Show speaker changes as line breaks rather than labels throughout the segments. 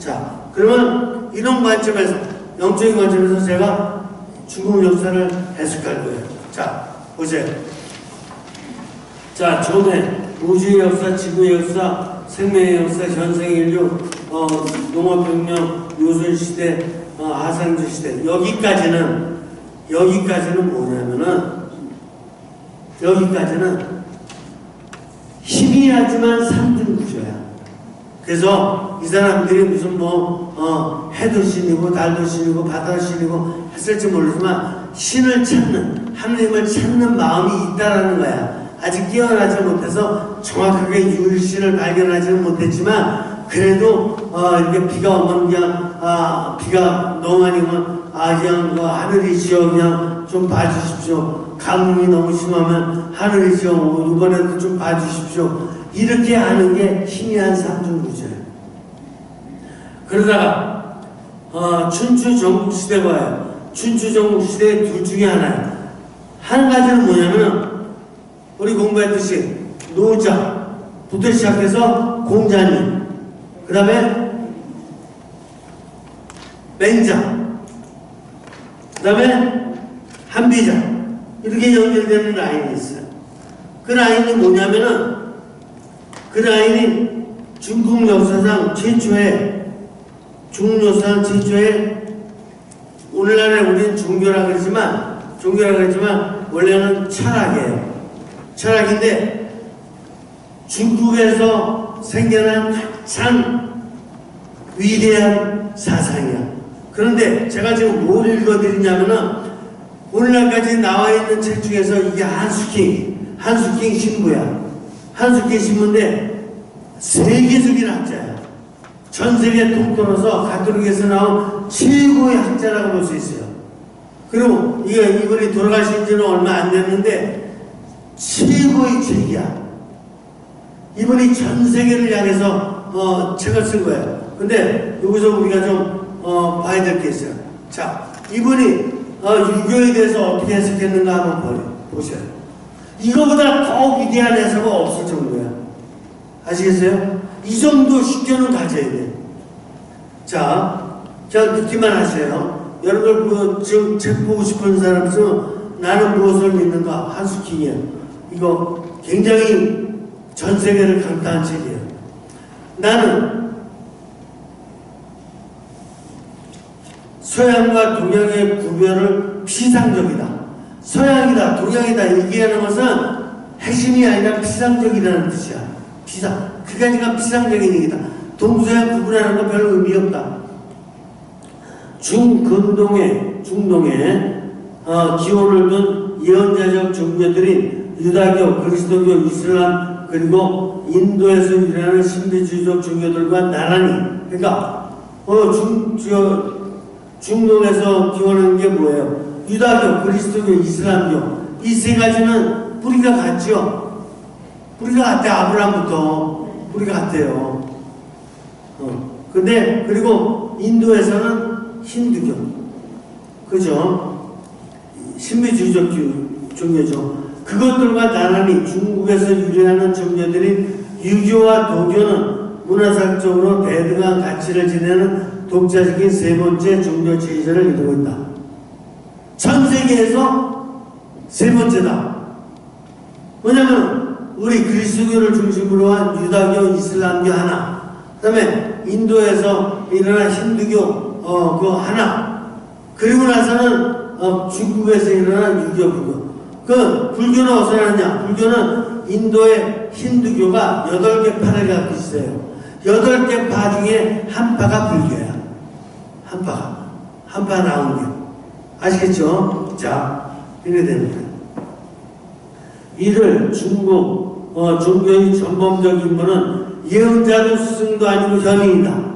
자, 그러면 이런 관점에서, 영적인 관점에서 제가 중국 역사를 해석할 거예요. 자, 보세요. 자, 전에 우주의 역사, 지구의 역사, 생명의 역사, 현생 인류, 어, 농업혁명, 요술시대, 어, 아산주 시대 여기까지는 여기까지는 뭐냐면은 여기까지는 희미하지만 삼등 구조야. 그래서 이 사람들이 무슨 뭐 어, 해도 신이고 달도 신이고 바다도 신이고 했을지 모르지만 신을 찾는 하느님을 찾는 마음이 있다라는 거야. 아직 깨어나지 못해서 정확하게 유일신을 발견하지는 못했지만 그래도 어, 이렇게 비가 오면 그냥 아, 비가 너무 오면 아 그냥 그 하늘이시여 그냥 좀 봐주십시오. 가뭄이 너무 심하면 하늘이시여 이번에도 좀 봐주십시오. 이렇게 하는 게 희미한 삼중구조예요. 그러다가 어, 춘추 전국 시대가 와요. 춘추 전국 시대 둘 중에 하나예요. 한 가지는 뭐냐면 우리 공부했듯이 노자부터 시작해서 공자님, 그 다음에 맹자, 그 다음에 한비자 이렇게 연결되는 라인이 있어요. 그 라인이 뭐냐면은 그 라인이 중국 역사상 최초의 역사상 최초의 오늘날에 우리는 종교라 그러지만 종교라 그러지만 원래는 철학이에요. 철학인데 중국에서 생겨난 가장 위대한 사상이야. 그런데 제가 지금 뭘 읽어드리냐면은 오늘날까지 나와 있는 책 중에서 이게 한수킹, 한수킹 신부야. 한수킹 신부인데 세계적인 학자야. 전 세계 통틀어서 가톨릭에서 나온 최고의 학자라고 볼 수 있어요. 그리고 이게 이분이 돌아가신 지는 얼마 안 됐는데 최고의 책이야. 이분이 전 세계를 향해서 어, 책을 쓴 거예요. 근데 여기서 우리가 좀 어, 봐야 될 게 있어요. 자, 이분이 어, 유교에 대해서 어떻게 해석했는가 한번 보세요. 이거보다 더 위대한 해석은 없을 정도야. 아시겠어요? 이 정도 식견은 가져야 돼. 자, 자 듣기만 하세요. 여러분 그, 지금 책 보고 싶은 사람 있으면 나는 무엇을 믿는가 한수킹이에요. 이거 굉장히 전 세계를 강타한 책이에요. 나는 서양과 동양의 구별을 피상적이다. 서양이다, 동양이다 얘기하는 것은 핵심이 아니라 피상적이라는 뜻이야. 피상. 그 가지가 피상적인 얘기다. 동서양 구분하는 건 별로 의미 없다. 중근동에, 중동에 어, 기원을 둔 예언자적 종교들인 유다교, 그리스도교, 이슬람 그리고 인도에서 유래하는 신비주의적 종교들과 나란히 그러니까 어, 중, 저, 중동에서 기원하는 게 뭐예요? 유다교, 그리스도교, 이슬람교 이 세 가지는 뿌리가 같죠? 뿌리가 같대 아브라함부터 뿌리가 같대요. 어. 근데 그리고 인도에서는 힌두교 그죠? 신비주의적 종교죠. 그것들과 나란히 중국에서 유래하는 종교들인 유교와 도교는 문화사적으로 대등한 가치를 지내는 독자적인 세 번째 종교 지휘자를 이루고 있다. 전 세계에서 세 번째다. 뭐냐면 우리 그리스도교를 중심으로 한 유다교, 이슬람교 하나, 그 다음에 인도에서 일어난 힌두교 어 그 하나, 그리고 나서는 어, 중국에서 일어난 유교 불교. 그 불교는 어디서 나냐? 불교는 인도의 힌두교가 여덟 개 파를 갖고 있어요. 여덟 개파 중에 한 파가 불교야. 한 파가. 한 파 나온 교. 아시겠죠? 자, 이래 됩니다. 이를 중국 어, 종교의 전범적 인물은 예언자도 스승도 아니고 현인이다.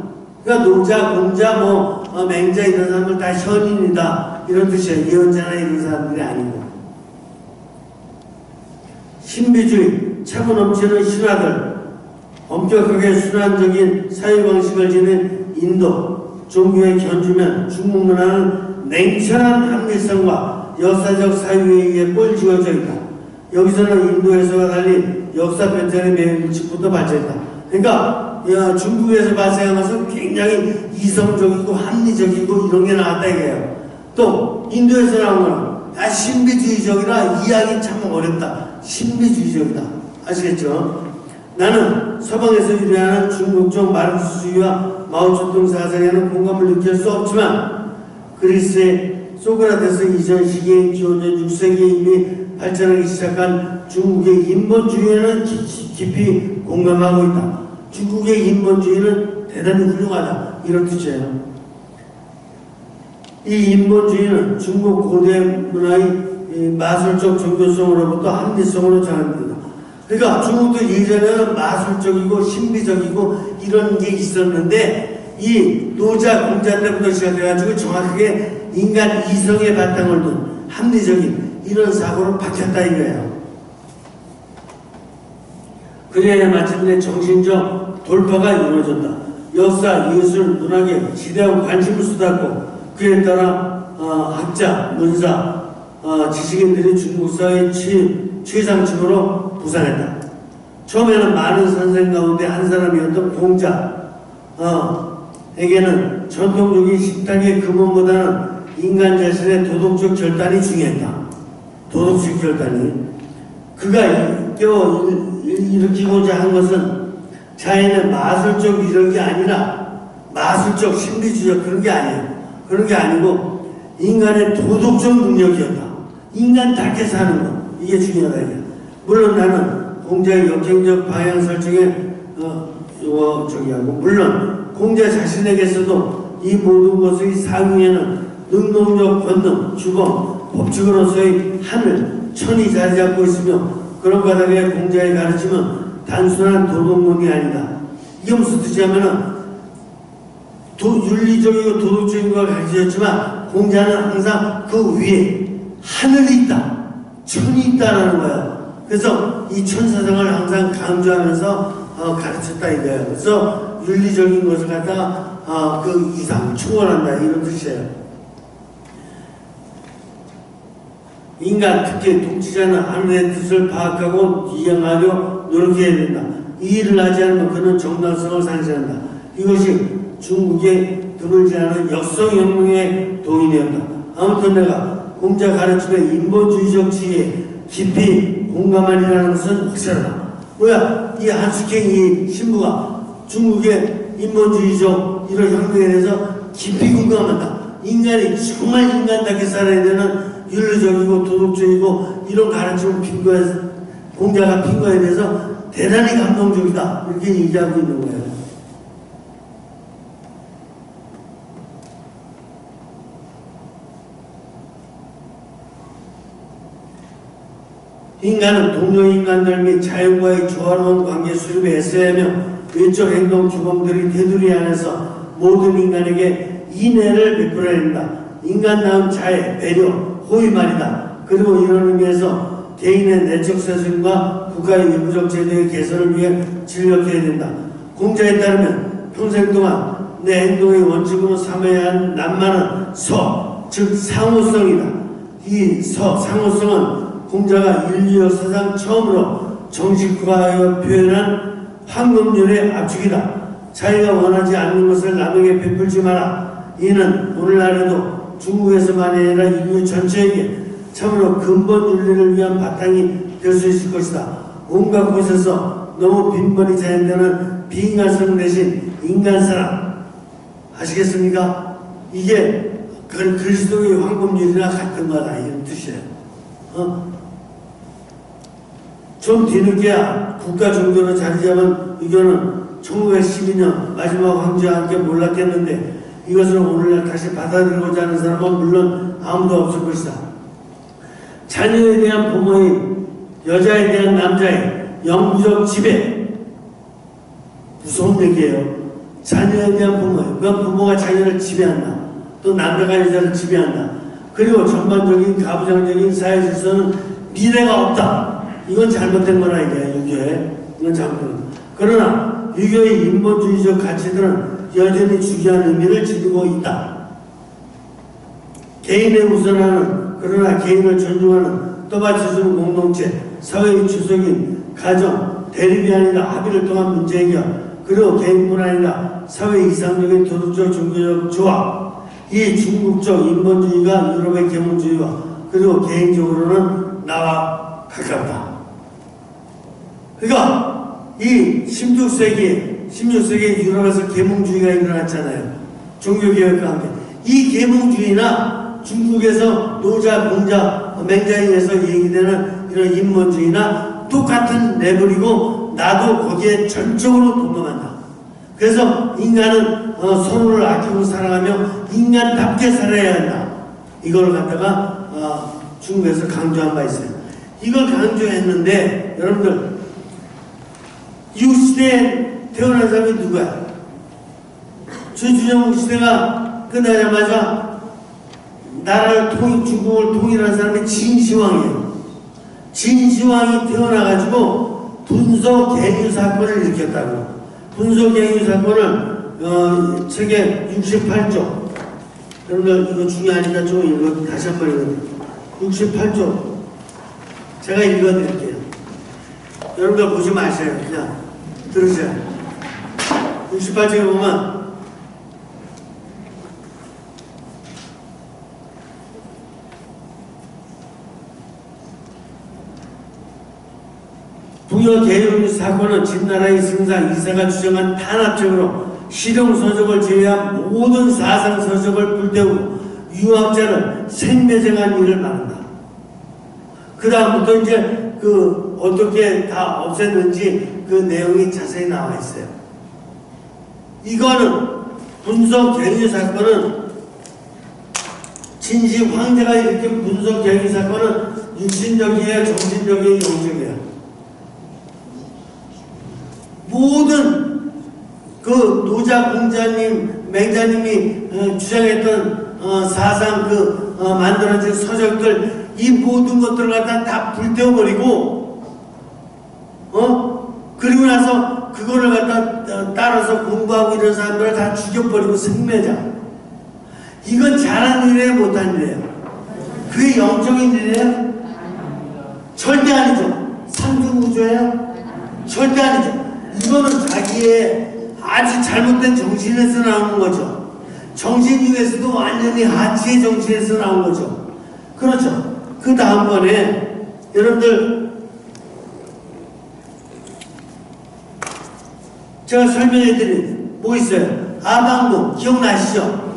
그러니까 노자, 공자, 뭐 어, 맹자 이런 사람들 다 현인이다. 이런 뜻이에요. 예언자나 이런 사람들이 아니고. 신비주의, 차고 넘치는 신화들, 엄격하게 순환적인 사회 방식을 지닌 인도, 종교의 견주면 중국 문화는 냉철한 합리성과 역사적 사유에 의해 꼴 지어져 있다. 여기서는 인도에서와 달리 역사 변천의 매일치부터 발전했다. 그러니까 야, 중국에서 발생하면서 굉장히 이성적이고 합리적이고 이런 게 나왔다 이거예요. 또 인도에서 나온 거는 아, 신비주의적이라 이해하기 참 어렵다. 신비주의적이다. 아시겠죠? 나는 서방에서 유래하는 중국적 마르크스주의와 마오쩌둥 사상에는 공감을 느낄 수 없지만 그리스의 소크라테스 이전 시기에 기원전 6세기에 이미 발전하기 시작한 중국의 인본주의에는 기- 깊이 공감하고 있다. 중국의 인본주의는 대단히 훌륭하다. 이런 뜻이에요. 이 인본주의는 중국 고대 문화의 이 마술적 종교성으로부터 합리성으로 전환됩니다. 그러니까 중국도 예전에는 마술적이고 신비적이고 이런 게 있었는데 이 노자 공자 때부터 시작해가지고 정확하게 인간 이성의 바탕을 둔 합리적인 이런 사고로 바뀌었다 이거예요. 그래야 마침내 정신적 돌파가 이루어졌다. 역사, 예술, 문학에 지대한 관심을 쏟았고 그에 따라 어, 학자, 문사, 어, 지식인들이 중국 사회의 최, 최상층으로 부상했다. 처음에는 많은 선생 가운데 한 사람이었던 공자 어, 에게는 전통적인 식탁의 근원보다는 인간 자신의 도덕적 결단이 중요했다. 도덕적 결단이. 그가 일- 일으키고자 한 것은 자연의 마술적 이런 게 아니라 마술적 신비주의적 그런 게 아니에요. 그런 게 아니고 인간의 도덕적 능력이었다. 인간답게 사는 것 이게 중요하다. 물론 나는 공자의 역행적 방향 설정에 어, 어 저기 하고 물론 공자 자신에게서도 이 모든 것의 상위에는 능동적 권능, 주범, 법칙으로서의 하늘, 천이 자리 잡고 있으며 그런 바닥에 공자의 가르침은 단순한 도덕론이 아니다. 뜻이냐면은 도, 윤리적이고 도덕적인 걸 가르쳤지만 공자는 항상 그 위에 하늘이 있다. 천이 있다라는 거예요. 그래서 이 천사상을 항상 강조하면서 어, 가르쳤다 이거예요. 그래서 윤리적인 것을 갖다가 어, 그 이상 초월한다 이런 뜻이에요. 인간 특히 독지자는 하늘의 뜻을 파악하고 이행하려 노력해야 된다. 이 일을 하지 않으면 그는 정당성을 상실한다. 이것이 중국의 드물지 않은 역성혁명의 동인이었다. 아무튼 내가 공자 가르침의 인본주의적 지혜에 깊이 공감하리라는 것은 확실하다. 뭐야, 이 한숙행 이 신부가 중국의 인본주의적 이런 혁명에 대해서 깊이 공감한다. 인간이 정말 인간답게 살아야 되는 윤리적이고 도덕적이고 이런 가르침을 핀 거에 공자가 핀 거에 대해서 대단히 감동적이다. 이렇게 얘기하고 있는 거예요. 인간은 동료 인간들 및 자연과의 조화로운 관계 수립에 애써야 하며 외적 행동 규범들이 테두리 안에서 모든 인간에게 인애를 베풀어야 한다. 인간다운 자애, 배려, 호의 말이다. 그리고 이런 의미에서 개인의 내적 세술과 국가의 외부적 제도의 개선을 위해 진력해야 된다. 공자에 따르면 평생 동안 내 행동의 원칙으로 삼아야 한 낭만은 서, 즉 상호성이다. 이 서, 상호성은 공자가 인류 역사상 처음으로 정식화하여 표현한 황금률의 압축이다. 자기가 원하지 않는 것을 남에게 베풀지 마라. 이는 오늘날에도 중국에서만이 아니라 인류 전체에게 참으로 근본 윤리를 위한 바탕이 될 수 있을 것이다. 온갖 곳에서 너무 빈번히 자연되는 비인간성 대신 인간사랑 아시겠습니까? 이게 그 그리스도의 황금률이나 같은 거다 이런 뜻이에요. 어? 좀 뒤늦게야 국가 정도로 자리 잡은 의견은 1912년 마지막 황제와 함께 몰랐겠는데 이것을 오늘날 다시 받아들이고자 하는 사람은 물론 아무도 없을 것이다. 자녀에 대한 부모의 여자에 대한 남자의 영구적 지배 무서운 얘기예요. 자녀에 대한 부모예요. 그 부모가 자녀를 지배한다. 또 남자가 여자를 지배한다. 그리고 전반적인 가부장적인 사회 질서는 미래가 없다. 이건 잘못된 거라 이게 유교에 이건 잘못된 거. 그러나 유교의 인본주의적 가치들은 여전히 중요한 의미를 지니고 있다. 개인의 우선하는 그러나 개인을 존중하는 떠받쳐주는 공동체, 사회의 주석인 가정, 대립이 아니라 합의를 통한 문제 해결, 그리고 개인뿐 아니라 사회 이상적인 도덕적 종교적 조합 이 중국적 인본주의가 유럽의 계몽주의와 그리고 개인적으로는 나와 가깝다. 그러니까 이 16세기, 16세기 유럽에서 계몽주의가 일어났잖아요. 종교개혁과 함께. 이 계몽주의나 중국에서 노자, 공자, 맹자에 의해서 얘기되는 이런 인본주의나 똑같은 레벨이고 나도 거기에 전적으로 동감한다. 그래서 인간은 어, 서로를 아끼고 사랑하며 인간답게 살아야 한다. 이걸 갖다가 어, 중국에서 강조한 바 있어요. 이걸 강조했는데 여러분들 이 시대에 태어난 사람이 누구야? 최주정 시대가 끝나자마자 나라를 통 중국을 통일한 사람이 진시황이에요. 진시황이 태어나가지고 분서갱유 사건을 일으켰다고. 분서갱유 사건을 어, 책에 68조. 여러분들 이거 중요하니까 좀 읽어 다시 한 번 읽어. 68조. 제가 읽어드릴게요. 여러분들 보지 마세요. 그냥 들으세요. 68쪽에 보면 부여 계율 사건은 진나라의 승상 이사가 주장한 탄압적으로 실용서적을 제외한 모든 사상서적을 불태우고 유학자를 생매장한 일을 말한다. 그 다음부터 이제 그 어떻게 다 없앴는지 그 내용이 자세히 나와 있어요. 이거는 분석 갱유 사건은 진시 황제가 일으킨 분석 갱유 사건은 육신적이에요, 정신적이에요, 영적이에요. 모든 그 노자 공자님, 맹자님이 어, 주장했던 어, 사상 그 어, 만들어진 서적들 이 모든 것들을 갖다 다 불태워버리고 어 그리고 나서 그거를 갖다 어, 따라서 공부하고 이런 사람들을 다 죽여버리고 생매자 이건 잘하는 일이에요 못하는 일이에요 그게 영적인 일이에요 절대 아니죠 삼중구조예요 절대 아니죠 이거는 자기의 아주 잘못된 정신에서 나오는 거죠. 정신 중에서도 완전히 하치의 정신에서 나온 거죠. 그렇죠. 그 다음번에 여러분들 제가 설명해 드린 뭐 있어요? 하방궁 기억나시죠?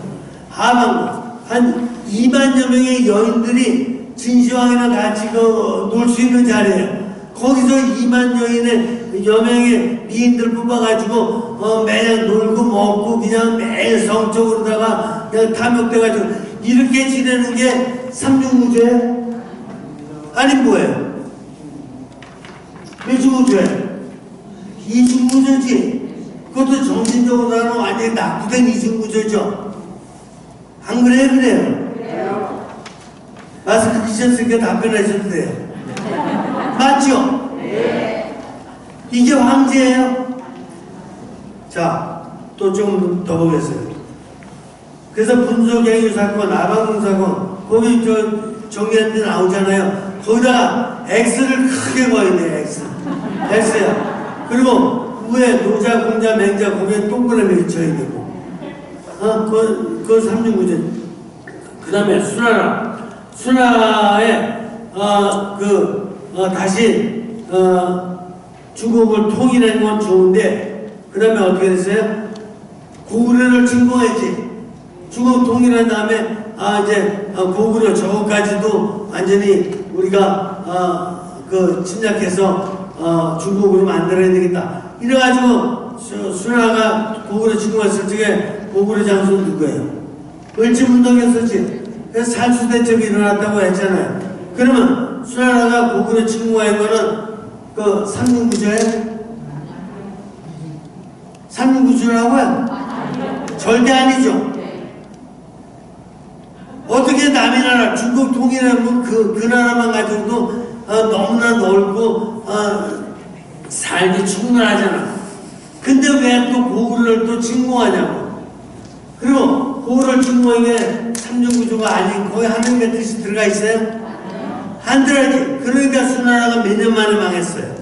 하방궁 한 2만여 명의 여인들이 진시황이랑 같이 그 놀 수 있는 자리예요. 거기서 2만 여인의 여명의 미인들 뽑아가지고 어, 매일 놀고 먹고 그냥 매일 성적으로다가 그냥 탐욕돼가지고 이렇게 지내는 게 삼중무죄 아니 뭐예요? 몇중무죄? 이중무죄지 그것도 정신적으로는 완전히 낙후된 이중무죄죠 안 그래요? 그래요? 마스크 끼셨으니까 답변하셔도 돼요 맞죠? 이게 황제예요? 자, 또 좀 더 보겠어요. 그래서 분석행위 사건, 아방궁 사건, 거기 저 정리한 데 나오잖아요. 거기다 X를 크게 보여야 돼, X. X야. 그리고 위에 노자, 공자, 맹자, 거기에 동그라미 쳐야 되고. 어, 그, 그 삼중구제. 그 다음에 수나라. 수나라에, 어, 그, 어, 다시, 어, 중국을 통일한 건 좋은데 그 다음에 어떻게 됐어요? 고구려를 침공했지. 중국 통일한 다음에 아 이제 어, 고구려 저거까지도 완전히 우리가 어, 그 침략해서 어, 중국으로 만들어야 되겠다. 이래가지고 수, 수나가 고구려 침공했을 적에 고구려 장수는 누구예요? 을지문동이었었지. 그래서 산수대첩이 일어났다고 했잖아요. 그러면 수나라가 고구려 침공한 거는 그 삼륜구조예요? 삼륜구조라고요? 절대 아니죠. 어떻게 남의 나라 중국 통일하면 그, 그 나라만 가지고도 어, 너무나 넓고 어, 살기 충분하잖아. 근데 왜 또 고구려를 또 침공하냐고. 그리고 고구려를 침공하게 삼륜구조가 아닌 거의 하늘의 뜻이 들어가 있어요? 안 들어야지. 그러니까 수나라가 몇 년 만에 망했어요.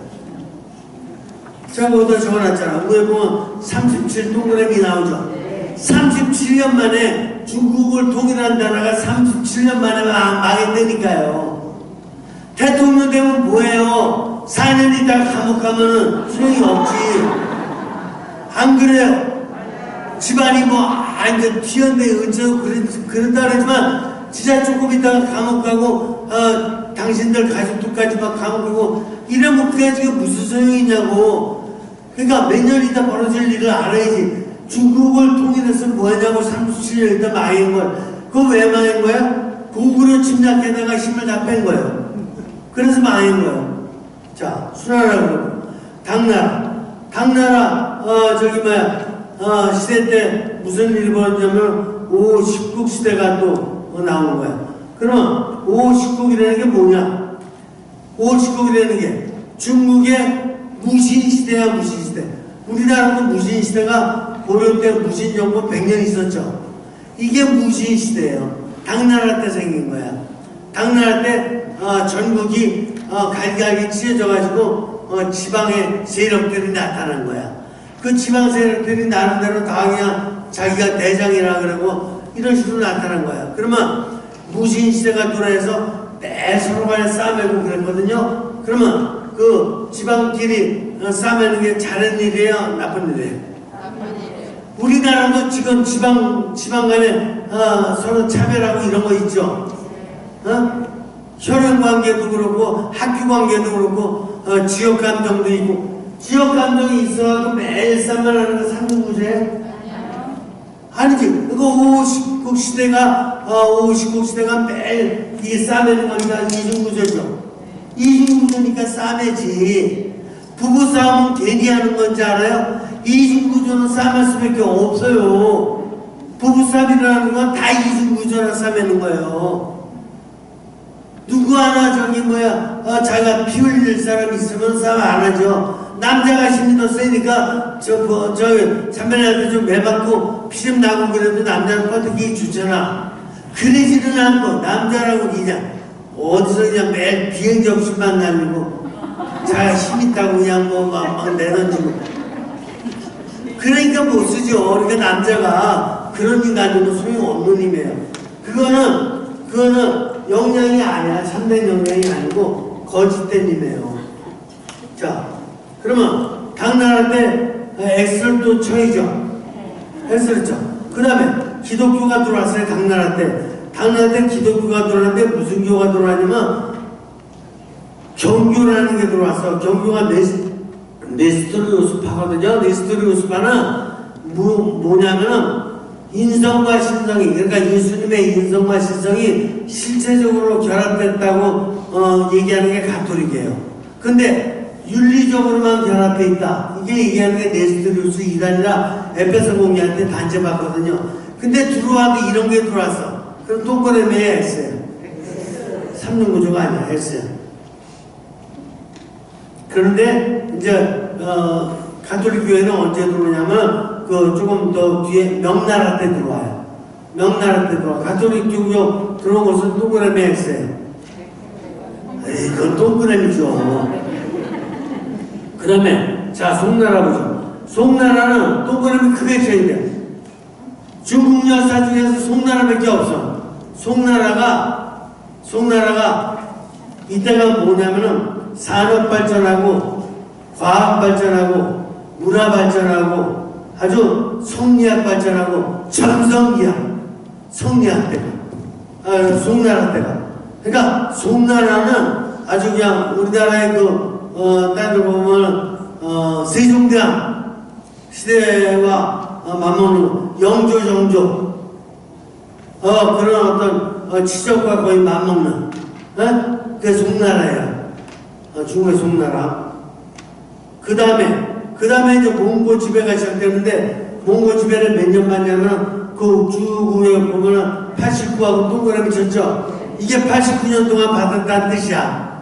제가 거기다 적어놨잖아. 위에 보면 37 동그라미 나오죠. 37년 만에 중국을 통일한 나라가 37년 만에 망- 망했다니까요. 대통령 되면 뭐해요? 4년 있다가 감옥 가면은 소용이 없지. 안 그래요? 집안이 뭐, 아, 이제 튀었네, 어쩌고, 그런다 그러지만, 진짜 조금 있다가 감옥 가고, 어, 당신들 가족들까지 막 감옥 가고, 이러면 그게 지금 무슨 소용이 있냐고. 그러니까 몇 년 있다 벌어질 일을 알아야지. 중국을 통일해서 뭐 하냐고 37년 있다 망한 걸. 그거 왜 망한 거야? 고구려 침략에다가 힘을 다 뺀 거예요. 그래서 망한 거예요. 자, 수나라 그러고, 당나라. 당나라, 어, 저기 뭐야, 어, 시대 때 무슨 일이 벌어졌냐면, 5, 19 시대가 또 어, 나오는 거야. 그러면 5, 19이라는 게 뭐냐? 5, 19이라는 게 중국의 무신 시대야, 무신 시대. 우리나라도 무신 시대가 고려 때 무신 정부 100년 있었죠. 이게 무신 시대예요. 당나라 때 생긴 거야. 당나라 때 어, 전국이 어, 갈갈이 찢어져가지고 어, 지방의 세력들이 나타난 거야. 그 지방 세력들이 나름대로 다 그냥 자기가 대장이라 그러고 이런 식으로 나타난 거야. 그러면 무신 시대가 돌아해서 매 서로 간에 싸매고 그랬거든요. 그러면 그 지방끼리 어, 싸매는 게 잘한 일이에요? 나쁜 일이에요? 우리나라도 지금 지방 지방 간에 어, 서로 차별하고 이런 거 있죠. 어? 혈연 관계도 그렇고 학교 관계도 그렇고 어, 지역 감정도 있고 지역 감정이 있어가지고 매일 싸움하는 거 상등구제 아니지. 그거 50국 시대가 어, 50국 시대가 매일 이게 싸매는 거니까 이중구조죠. 이중구조니까 싸매지. 부부 싸움은 괜히 하는 건지 알아요? 이중구조는 싸움할 수밖에 없어요. 부부 싸움이라는 건 다 이중구조라 싸매는 거예요. 누구 하나 저기 뭐야 어, 자기가 피 흘릴 사람 있으면 싸움 안 하죠. 남자가 힘이 더 세니까 저저 참배한테 좀 매받고 피 좀 나고 그래도 남자는 버티기 좋잖아. 그러지는 않고 남자라고 그냥 어디서 그냥 매일 비행 접시만 날리고 자기가 힘 있다고 그냥 뭐막 막 내던지고 그러니까 못 쓰죠. 그러니까 남자가 그런 인간들은 소용없는 힘이에요. 그거는 그거는 영향이 아니야. 참된 영향이 아니고 거짓된 힘이에요. 자, 그러면 당나라 때 엑스를 또 쳐이죠. 쳐. 그 다음에 기독교가 들어왔어요. 당나라 때. 당나라 때 기독교가 들어왔는데 무슨 교가 들어왔냐면 경교라는 게 들어왔어. 경교가 네스, 네스토리우스파거든요. 네스토리우스파는 뭐, 뭐냐면은 인성과 신성이 그러니까 예수님의 인성과 신성이 실체적으로 결합됐다고 어, 얘기하는 게 가톨릭이에요. 근데 윤리적으로만 결합돼 있다. 이게 얘기하는 게 네스토리우스 이단이라 에페소 공리한테 단죄받거든요. 근데 들어와도 이런 게 들어왔어. 그럼 동그라미에 X예요. 삼중 구조가 아니야. X야. 그런데 이제 어, 가톨릭 교회는 언제 들어오냐면 그 조금 더 뒤에 명나라 때 들어와요. 명나라 때 들어와. 가톨릭 교회 들어온 것은 동그라미 X예요. 에이, 그건 동그라미죠. 그 다음에 자 송나라 보죠. 송나라는 동그라미 크게 쳐야 돼. 중국 역사 중에서 송나라밖에 없어. 송나라가 송나라가 이때가 뭐냐면은 산업 발전하고 과학 발전하고 문화 발전하고 아주 성리학 발전하고 점성기학 성리학 때가. 아, 송나라 때가. 그러니까 송나라는 아주 그냥 우리나라의 그 어, 따로 보면 어, 세종대왕 시대와 어, 맞먹는 영조 정조. 어 그런 어떤 어, 치적과 거의 맞먹는 어? 그게 송나라야. 어, 중국의 송나라. 그 다음에 그 다음에 이제 몽고 지배가 시작되는데 몽고 지배를 몇년 받냐면 그 우주구에 보면은 89하고 동그라미 쳤죠 이게 89년 동안 받았다는 뜻이야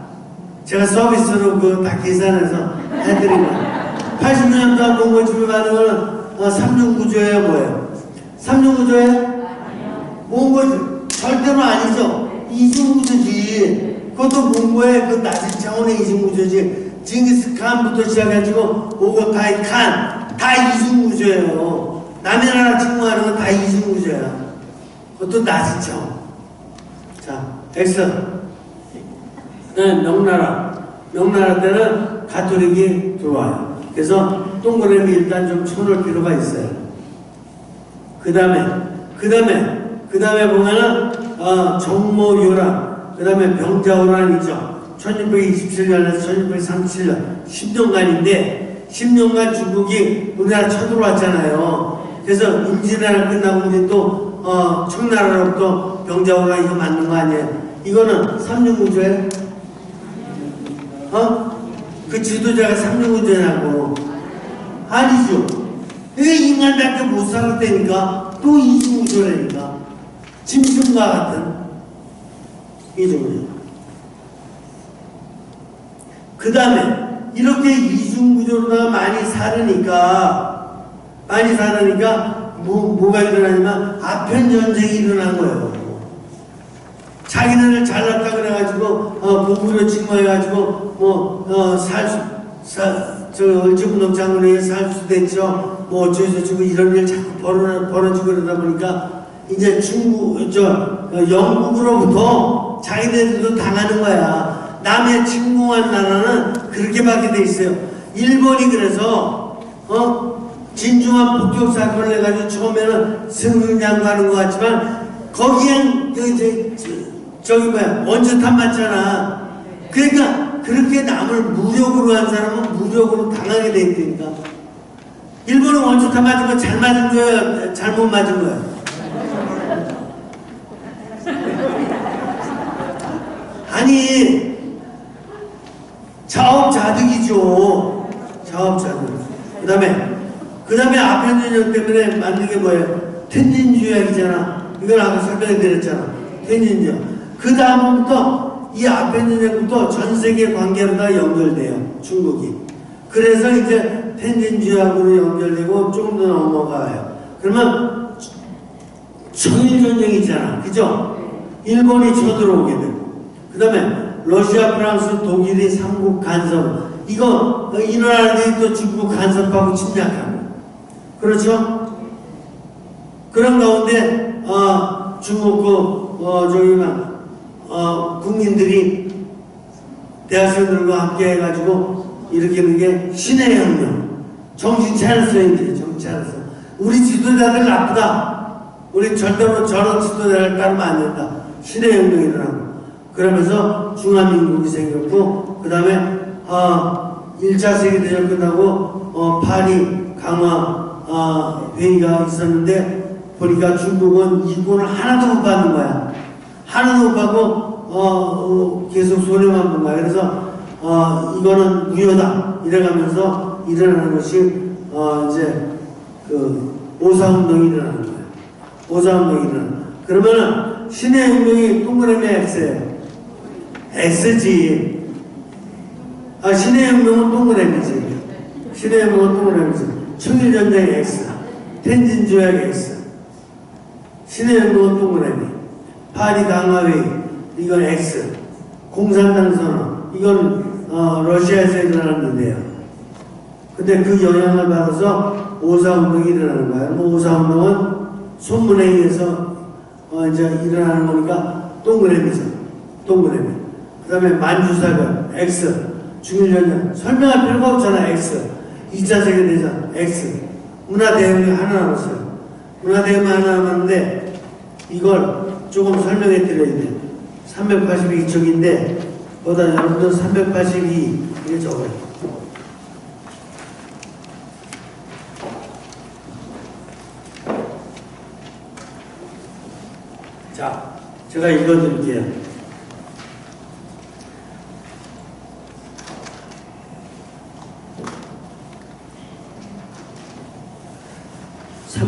제가 서비스로 그 다 계산해서 해드린 거예요 80년 동안 몽고 지배 받은 거는 어, 삼중구조예요 뭐예요? 삼중구조예요? 몽고 절대로 아니죠. 이중구조지. 그것도 몽고의 그 낮은 차원의 이중구조지. 징기스칸부터 시작해가지고 오고타이 칸, 다 이중구조예요. 남의 나라 침공하는 건 다 이중구조야. 그것도 나시죠. 자, X. 네, 명나라. 명나라 때는 가톨릭이 들어와요. 그래서 동그라미 일단 좀 쳐놓을 필요가 있어요. 그 다음에, 그 다음에, 그 다음에 보면은, 어, 정모요란, 그 다음에 병자호란 있죠. 1627년에서 1637년, 10년간인데, 10년간 중국이 우리나라 쳐들어왔잖아요. 그래서 임진왜란 끝나고 우리 또, 어, 청나라로부터 병자호란 이거 맞는 거 아니에요? 이거는 삼륜구조예요? 어? 그 지도자가 삼륜구조냐고. 아니죠. 왜 인간답게 못 살았다니까? 또 이중구조라니까. 짐승과 같은 이중구조. 그 다음에 이렇게 이중구조로다가 많이 살으니까 많이 살으니까 뭐, 뭐가 일어나냐면 아편전쟁이 일어난 거예요. 자기네를 잘났다 그래가지고 어, 부부를 침공해가지고 뭐어살저 얼지구동 장군에게 살 수도 있죠. 뭐 어쩌고 저쩌고 이런 일 자꾸 벌어, 벌어지고 그러다 보니까 이제 중국 저 어, 영국으로부터 자기네들도 당하는 거야. 남의 침공한 나라는 그렇게밖에 돼 있어요. 일본이 그래서 어 진중한 폭격 사건을 해가지고 처음에는 승승장 가는 것 같지만 거기엔 그 이제 저, 기 뭐야 원주탄 맞잖아. 그러니까 그렇게 남을 무력으로 한 사람은 무력으로 당하게 돼 있다니까. 일본은 원주탄 맞은 거 잘 맞은 거야, 잘못 맞은 거야. 아니 자업자득이죠. 자업자득. 그 다음에 그 다음에 아편전쟁 때문에 만든 게 뭐예요? 텐진주약이잖아. 이걸 아까 설명해 드렸잖아. 텐진주약. 그 다음부터 이 아편전쟁부터 전 세계 관계로 다 연결돼요. 중국이. 그래서 이제 텐진주약으로 연결되고 조금 더 넘어가요. 그러면 청일전쟁 있잖아. 그죠? 일본이 쳐들어오게 되고. 그 다음에 러시아, 프랑스, 독일이 삼국 간섭. 이거 이 나라들이 또 중국 간섭하고 침략하고. 그렇죠? 그런 가운데 어, 중국 그 어, 저기 막 어, 국민들이 대학생들과 함께 해가지고 일으키는 게 신의 혁명. 정신 차렸어요, 이제 정신 차렸어. 우리 지도자들 나쁘다. 우리 절대로 저런 지도자를 따르면 안 된다. 신의 혁명이 일어나고. 그러면서 중화민국이 생겼고, 그 다음에, 어, 1차 세계대전 끝나고, 어, 파리 강화, 어, 회의가 있었는데, 보니까 중국은 이권을 하나도 못 받는 거야. 하나도 못 받고, 어, 어, 계속 손해만 본 거야. 그래서, 어, 이거는 무효다. 이래가면서 일어나는 것이, 어, 이제, 그, 오사운동이 일어나는 거야. 오사운동이 일어나. 그러면은, 신의 운동이 동그라미 X예요. X지. 아, 신의 혁명은 동그라미지. 신의 혁명은 동그라미지. 청일전쟁 X. 텐진조약 X. 신의 혁명은 동그라미. 파리 강화회의. 이건 X. 공산당 선언. 이건 어, 러시아에서 일어났는데요. 근데 그 영향을 받아서 오사운동이 일어나는 거예요. 뭐 오사운동은 손문에 의해서 어, 이제 일어나는 거니까 동그라미죠. 동그라미. 그 다음에 만주사변, X. 중일전쟁. 설명할 필요가 없잖아, X. 2차 세계대전, X. 문화대혁이 하나 남았어요. 문화대혁이 하나 남았는데, 이걸 조금 설명해 드려야 돼. 382쪽인데, 보다 여러분들 382, 이게 적어요. 자, 제가 읽어드릴게요.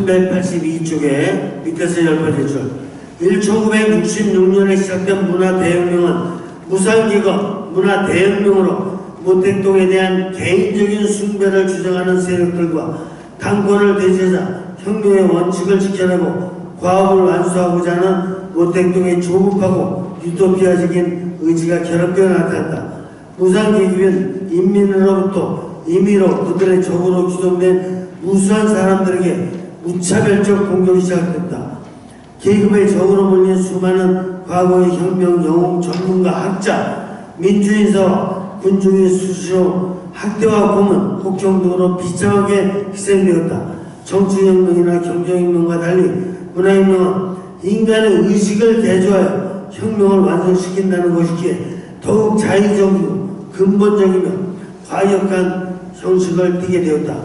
(382쪽에) 밑에서 열 번째 줄 1966년에 시작된 문화 대혁명은 무상기업 문화 대혁명으로 모택동에 대한 개인적인 숭배를 주장하는 세력들과 당권을 되찾아 혁명의 원칙을 지켜내고 과업을 완수하고자 하는 모택동의 조급하고 유토피아적인 의지가 결합되어 나타났다. 무상계급은 인민으로부터 임의로 그들의 적으로 규정된 무수한 사람들에게 무차별적 공격이 시작됐다. 계급의 적으로 몰린 수많은 과거의 혁명 영웅 전문가 학자 민주인사와 군중의 수시로 학대와 고문, 폭정 등으로 비참하게 희생되었다. 정치혁명이나 경제혁명과 달리 문화혁명은 인간의 의식을 대조하여 혁명을 완성시킨다는 것이기에 더욱 자의적이고 근본적이며 과격한 형식을 띠게 되었다.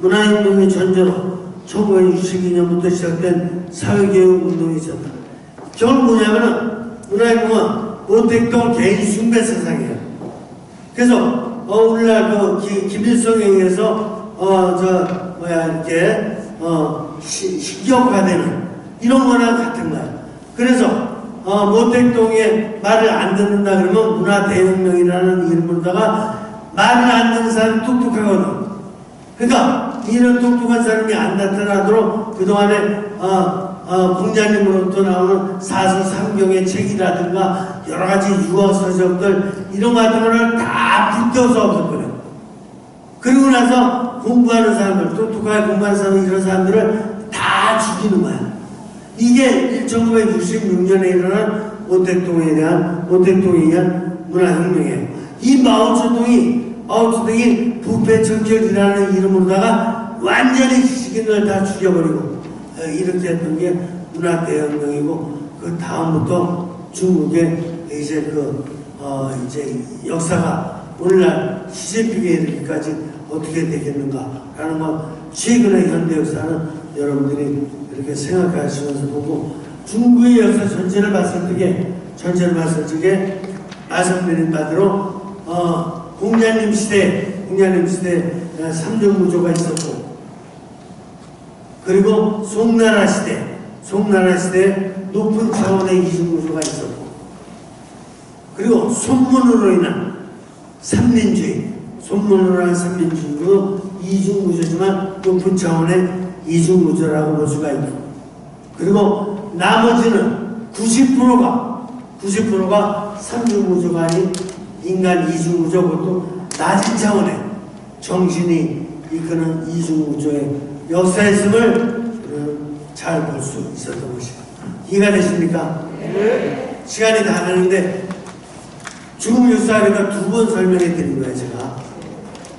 문화혁명의 전제로 1962년부터 시작된 사회개혁 운동이 있었다. 결국 뭐냐면은 문화혁명은 모택동 개인 숭배 세상이에요. 그래서 어, 오늘날 그 기- 김일성에 의해서 어 저 뭐야 이렇게 어 시- 식격화되는 이런 거랑 같은 거야. 그래서 어 모택동에 말을 안 듣는다 그러면 문화대혁명이라는 이름으로다가 말을 안 듣는 사람이 똑똑하거든. 그러니까 이런 똑똑한 사람이 안 나타나도록 그동안에 어, 어, 공자님으로부터 나오는 사서 삼경의 책이라든가 여러 가지 유어 서적들 이런 거를 다 붙여서 없애버려. 그리고 나서 공부하는 사람들, 똑똑하게 공부하는 사람 이런 사람들을 다 죽이는 거야. 이게 1966년에 일어난 오택동에 대한 오택동에 의한 문화혁명이에요. 이 마오쩌둥이 마오쩌둥이 부패청결이라는 이름으로다가 완전히 지식인을 다 죽여버리고 어, 이렇게 했던 게 문화대혁명이고 그 다음부터 중국의 이제 그 어, 이제 역사가 오늘날 시제비에 이르기까지 어떻게 되겠는가라는 거 최근의 현대 역사는 여러분들이 이렇게 생각하시면서 보고 중국의 역사 전체를 봤을 적에 전체를 봤을 적에 말씀드린 바대로 어, 공자님 시대 공자님 시대 에 삼정구조가 있었고 그리고 송나라 시대 송나라 시대 높은 차원의 이중구조가 있었고 그리고 손문으로 인한 삼민주의, 손문으로 인한 삼민주의도 이중구조지만 높은 차원의 이중구조라고 볼 수가 있고 그리고 나머지는 90%가 90%가 삼중구조가 아닌 인간 이중구조 그것도 낮은 차원의 정신이 이끄는 이중구조의 역사의 습을 잘 볼 수 있었던 것입니다. 이해가 되십니까? 시간이 다 가는데 죽음 유사하니까 두 번 설명해 드린 거예요, 제가.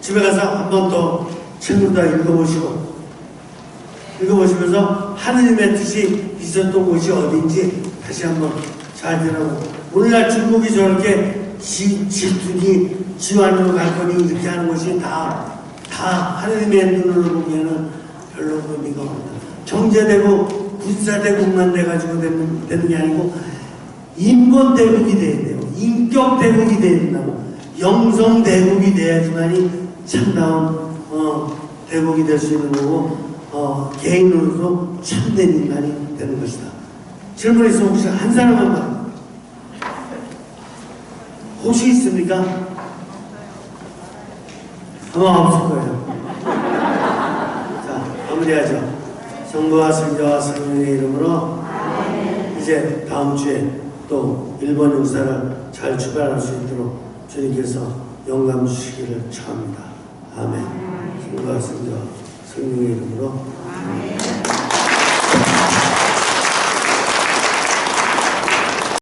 집에 가서 한 번 더 책을 다 읽어보시고, 읽어보시면서 하느님의 뜻이 있었던 곳이 어딘지 다시 한번 잘 들어보고, 오늘날 중국이 저렇게 지, 지투기, 지환으로 갈 거니 이렇게 하는 것이 다, 다 하느님의 눈으로 보기에는 별로 의미가 없다. 경제되고 군사대국만 돼가지고 되는, 되는 게 아니고, 인본 대국이 돼야 돼요. 인격 대국이 돼야 된다고. 영성 대국이 돼야지만이 참다운 어, 대국이 될 수 있는 거고 어, 개인으로서 참된 인간이 되는 것이다. 질문 있으면 혹시 한 사람만 봐. 혹시 있습니까? 아마 없을 거예요. 자, 마무리하죠. 성부와 성자와 성령의 이름으로 이제 다음 주에 또 일본 역사를 잘 출발할 수 있도록 주님께서 영감 주시기를 축합니다. 아멘. 성부와 성자 성령의 이름으로.